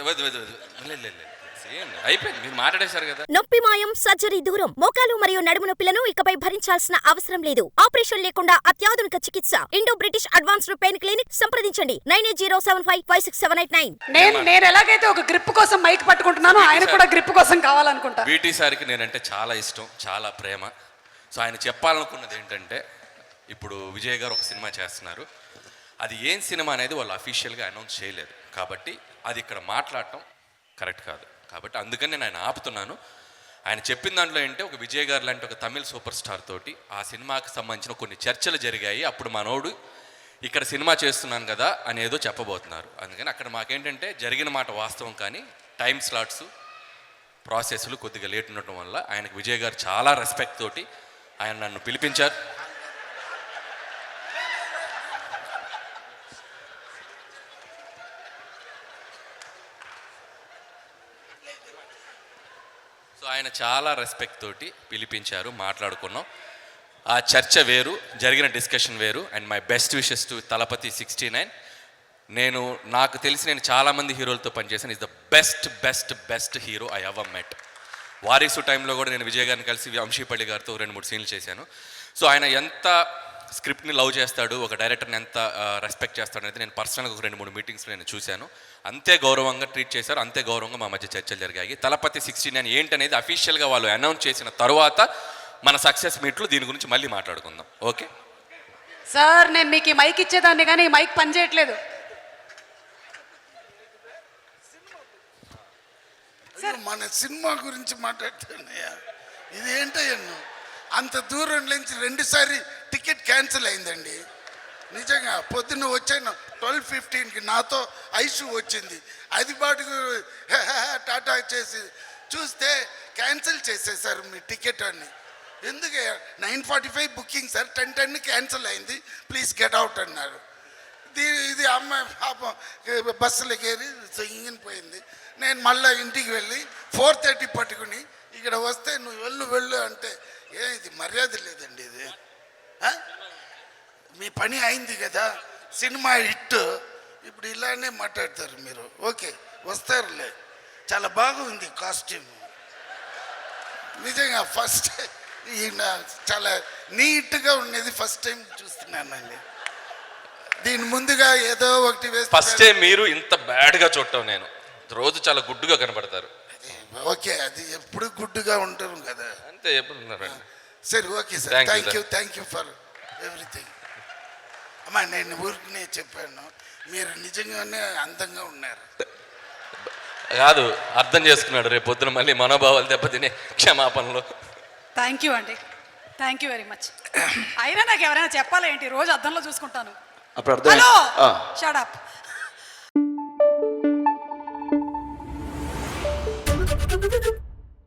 వద్దు వద్దు వద్దు. లే, లే, లే. ఏం లేదు. అయిపోయింది. మీరు మాట్లాడేశారు కదా. నొప్పి మాయం సర్జరీ దూరం మోకాలు మరియు నడుము నొప్పులను ఇకపై భరించాల్సిన అవసరం లేదు. ఆపరేషన్ లేకుండా అత్యాధునిక చికిత్స. Indo British advanced pain clinic సంప్రదించండి. Nine eight zero seven five five six seven eight nine. నేను నేను ఎలాగైతే ఒక గ్రిప్ కోసం మైక్ పట్టుకుంటున్నానో ఆయన కూడా గ్రిప్ కోసం కావాలనుకుంటా. బీటీ సార్కి నేనంటే చాలా ఇష్టం చాలా ప్రేమ. సో ఆయన చెప్పాలనుకున్నది ఏంటంటే ఇప్పుడు విజయ్ గారు ఒక సినిమా చేస్తున్నారు. అది ఏం సినిమా అనేది వాళ్ళు అఫీషియల్గా అనౌన్స్ చేయలేదు. కాబట్టి అది ఇక్కడ మాట్లాడటం కరెక్ట్ కాదు. కాబట్టి అందుకని నేను ఆయన ఆపుతున్నాను. ఆయన చెప్పిన దాంట్లో ఏంటంటే ఒక విజయ్ గారు లాంటి ఒక తమిళ సూపర్ స్టార్ తోటి ఆ సినిమాకి సంబంధించిన కొన్ని చర్చలు జరిగాయి. అప్పుడు మనోడు ఇక్కడ సినిమా చేస్తున్నాను కదా అని ఏదో చెప్పబోతున్నారు. అందుకని అక్కడ మాకేంటంటే జరిగిన మాట వాస్తవం కానీ టైం స్లాట్స్ ప్రాసెస్లు కొద్దిగా లేట్ ఉండటం వల్ల ఆయనకు విజయ్ గారు చాలా రెస్పెక్ట్ తోటి ఆయన నన్ను పిలిపించారు. సో ఆయన చాలా రెస్పెక్ట్ తోటి పిలిపించారు మాట్లాడుకున్నాం. ఆ చర్చ వేరు జరిగిన డిస్కషన్ వేరు. And my best wishes to Thalapathy sixty nine నేను నాకు తెలిసి నేను చాలామంది హీరోలతో పనిచేశాను. Is the best best best hero I have met Varisu టైంలో కూడా నేను విజయ్ గారిని కలిసి వంశీపల్లి గారితో రెండు మూడు సీన్లు చేశాను. సో ఆయన ఎంత స్క్రిప్ట్ని లవ్ చేస్తాడు ఒక డైరెక్టర్ని ఎంత రెస్పెక్ట్ చేస్తాడు అనేది నేను పర్సనల్గా ఒక రెండు మూడు మీటింగ్స్లో నేను చూశాను. అంతే గౌరవంగా ట్రీట్ చేశారు అంతే గౌరవంగా మా మధ్య చర్చలు జరిగాయి. తలపతి సిక్స్టీ నైన్ ఏంటనేది అఫీషియల్గా వాళ్ళు అనౌన్స్ చేసిన తర్వాత మన సక్సెస్ మీట్లు దీని గురించి మళ్ళీ మాట్లాడుకుందాం. ఓకే? సార్ నేను మీకు ఈ మైక్ ఇచ్చేదాన్ని కానీ ఈ మైక్ పనిచేయట్లేదు మన సినిమా గురించి మాట్లాడుతున్నాయా? ఇది ఏంటయ్యన్ను అంత దూరం నుంచి రెండుసారి టికెట్ క్యాన్సిల్ అయిందండి. నిజంగా పొద్దున్న వచ్చాను ట్వెల్వ్ ఫిఫ్టీన్కి నాతో ఐషు వచ్చింది. అది పాటుకు టాటా చేసి చూస్తే క్యాన్సిల్ చేసేసారు మీ టికెట్ అని ఎందుకు? Nine forty five booking sir ten ten cancel అయింది. ప్లీజ్ గెట్ అవుట్ అన్నారు. దీ ఇది అమ్మాయి పాపం బస్సులకి ఏరి ఇంగిన పోయింది. నేను మళ్ళీ ఇంటికి వెళ్ళి ఫోర్ థర్టీ పట్టుకుని ఇక్కడ వస్తే నువ్వు వెళ్ళు వెళ్ళు అంటే ఏ ఇది మర్యాద లేదండి ఇది. మీ పని అయింది కదా సినిమా హిట్. ఇప్పుడు ఇలానే మాట్లాడతారు మీరు. ఓకే వస్తారులే. చాలా బాగుంది కాస్ట్యూమ్ నిజంగా ఫస్ట్ ఈయన చాలా నీట్గా ఉండేది ఫస్ట్ టైం చూస్తున్నానండి. దీని ముందుగా ఏదో ఒకటి వేస్తే ఫస్ట్ టైం మీరు ఇంత బ్యాడ్గా చూడటం నేను. రోజు చాలా గుడ్డుగా కనబడతారు. ఓకే అది ఎప్పుడు గుడ్డుగా ఉంటాం కదా. అంతే ఎప్పుడు సరే okay sir. Thank. You thank you for everything అమ్మా నేను ఊరికనే చెప్పాను. మీరు నిజంగానే అందంగా ఉన్నారు. కాదు అర్థం చేసుకున్నాడు రేపు పొద్దున మళ్ళీ మనోభావాలు దెబ్బతినే క్షమాపణలు. థ్యాంక్ యూ అండి థ్యాంక్ యూ వెరీ మచ్ అయినా నాకు ఎవరైనా చెప్పాలేంటి రోజు అద్దంలో చూసుకుంటాను. అప్పుడు అర్థం హలో. షడప్